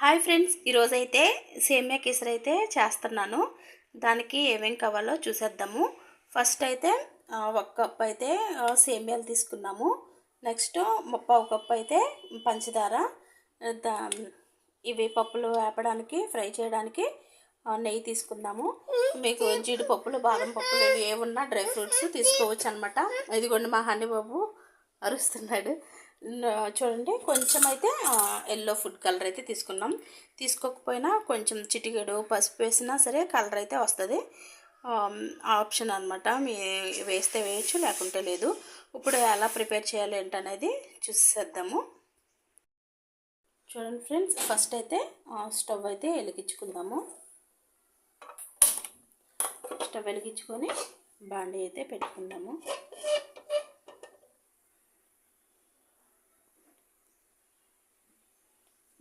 Hi friends ఈరోజైతే సేమియా కేసరి అయితే చేస్తున్నాను. దానికి ఏమేం కావాలో చూసేద్దాము. ఫస్ట్ అయితే ఒక కప్ అయితే సేమ్యాలు సేమియాలు తీసుకున్నాము. నెక్స్ట్ ముప్పావు కప్ అయితే పంచదార. దా ఇవి పప్పులు వేపడానికి ఫ్రై చేయడానికి నెయ్యి తీసుకుందాము. మీకు జీడిపప్పులు బాదం పప్పులు ఇవి ఏమున్నా డ్రై ఫ్రూట్స్ తీసుకోవచ్చు అనమాట ఇదిగోండి మా హనీ బాబు అరుస్తున్నాడు. చూడండి కొంచెం అయితే ఎల్లో ఫుడ్ కలర్ అయితే తీసుకున్నాం. తీసుకోకపోయినా కొంచెం చిటికెడు పసుపు వేసినా సరే కలర్ అయితే వస్తుంది. ఆప్షన్ అనమాట మీ వేస్తే వేయచ్చు లేకుంటే లేదు. ఇప్పుడు ఎలా ప్రిపేర్ చేయాలి ఏంటనేది చూసేద్దాము. చూడండి ఫ్రెండ్స్ ఫస్ట్ అయితే స్టవ్ అయితే వెలిగించుకుందాము. స్టవ్ వెలిగించుకొని బాండీ అయితే పెట్టుకుందాము.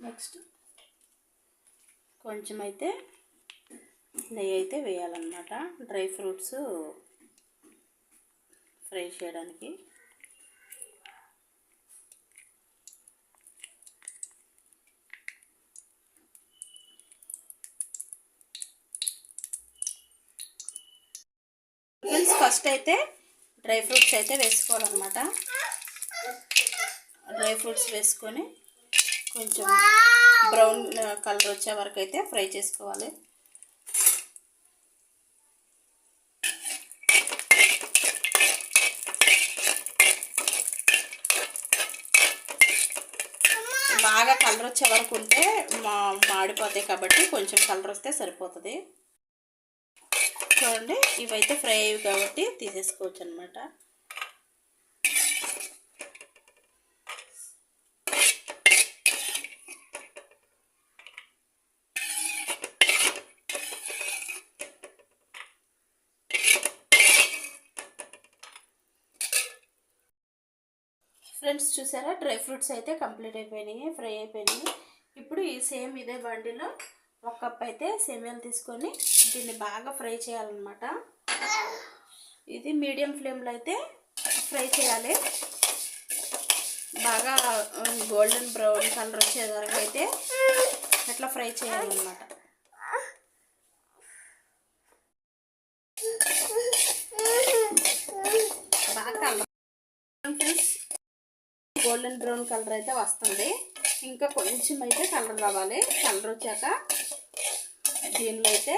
నెక్స్ట్ కొంచెం అయితే నెయ్యి అయితే వేయాలన్నమాట. డ్రై ఫ్రూట్స్ ఫ్రై చేయడానికి. ఫస్ట్ అయితే డ్రై ఫ్రూట్స్ అయితే వేసుకోవాలన్నమాట. డ్రై ఫ్రూట్స్ వేసుకొని కొంచెం బ్రౌన్ కలర్ వచ్చే వరకు అయితే ఫ్రై చేసుకోవాలి. బాగా కలర్ వచ్చే వరకు ఉంటే మా మాడిపోతాయి కాబట్టి కొంచెం కలర్ వస్తే సరిపోతుంది. చూడండి ఇవైతే ఫ్రై అయ్యి కాబట్టి తీసేసుకోవచ్చు అనమాట ఫ్రెండ్స్ చూసారా? డ్రై ఫ్రూట్స్ అయితే కంప్లీట్ అయిపోయినాయి ఫ్రై అయిపోయినాయి. ఇప్పుడు ఈ సేమ్ ఇదే బండిలో ఒక కప్ అయితే సెమియాలు తీసుకొని దీన్ని బాగా ఫ్రై చేయాలన్నమాట. ఇది మీడియం ఫ్లేమ్లో అయితే ఫ్రై చేయాలి. బాగా గోల్డెన్ బ్రౌన్ కలర్ వచ్చే వరకు అయితే అట్లా ఫ్రై చేయాలన్నమాట బాగా colour friends golden brown colour అయితే వస్తుంది. ఇంకా కొంచెం అయితే కలర్ రావాలి. కలర్ వచ్చాక దీనిలో అయితే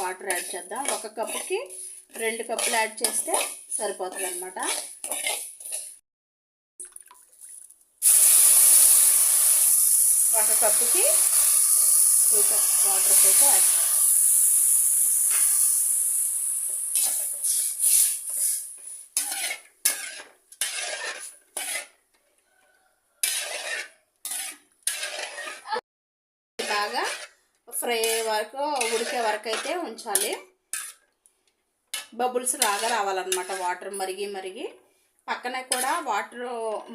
వాటర్ యాడ్ చేద్దాం. ఒక కప్పుకి రెండు కప్పులు యాడ్ చేస్తే సరిపోతుంది అనమాట ఒక కప్పుకి టూ కప్ వాటర్స్ అయితే యాడ్ చేస్తాం బాగా ఫ్రై వరకు ఉడికే వరకు అయితే ఉంచాలి. బబుల్స్ రాగా రావాలన్నమాట వాటర్ మరిగి మరిగి. పక్కన కూడా వాటర్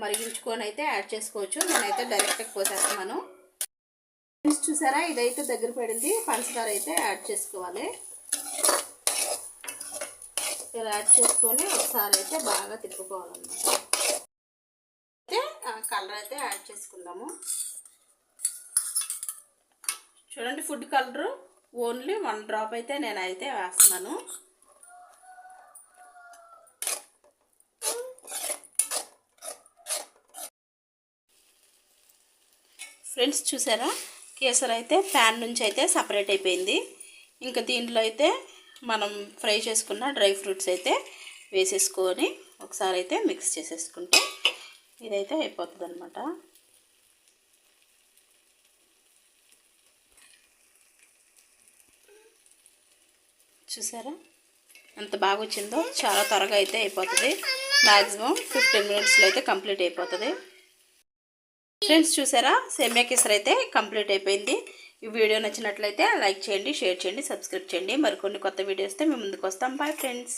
మరిగించుకొని అయితే యాడ్ చేసుకోవచ్చు. నేనైతే డైరెక్ట్గా పోసేస్తున్నాను చూసారా? ఇదైతే దగ్గర పడింది. పంచదార అయితే యాడ్ చేసుకోవాలి. ఇలా యాడ్ చేసుకొని ఒకసారి అయితే బాగా తిప్పుకోవాలన్నమాట. అయితే కలర్ అయితే యాడ్ చేసుకుందాము. చూడండి food colour. Only one drop అయితే నేను అయితే వేస్తున్నాను. ఫ్రెండ్స్ చూసారా? కేసర్ అయితే ప్యాన్ నుంచి అయితే సపరేట్ అయిపోయింది. ఇంకా దీంట్లో అయితే మనం ఫ్రై చేసుకున్న డ్రై ఫ్రూట్స్ అయితే వేసేసుకొని ఒకసారి అయితే మిక్స్ చేసేసుకుంటే ఇదైతే అయిపోతుంది అనమాట చూసారా? ఎంత బాగా వచ్చిందో చాలా త్వరగా అయితే అయిపోతుంది. మ్యాక్సిమం ఫిఫ్టీన్ మినిట్స్లో అయితే కంప్లీట్ అయిపోతుంది. ఫ్రెండ్స్ చూసారా? సేమియా కేసర్ అయితే కంప్లీట్ అయిపోయింది. ఈ వీడియో నచ్చినట్లయితే లైక్ చేయండి షేర్ చేయండి సబ్స్క్రైబ్ చేయండి. మరికొన్ని కొత్త వీడియోస్తే మేము ముందుకు వస్తాం. Bye friends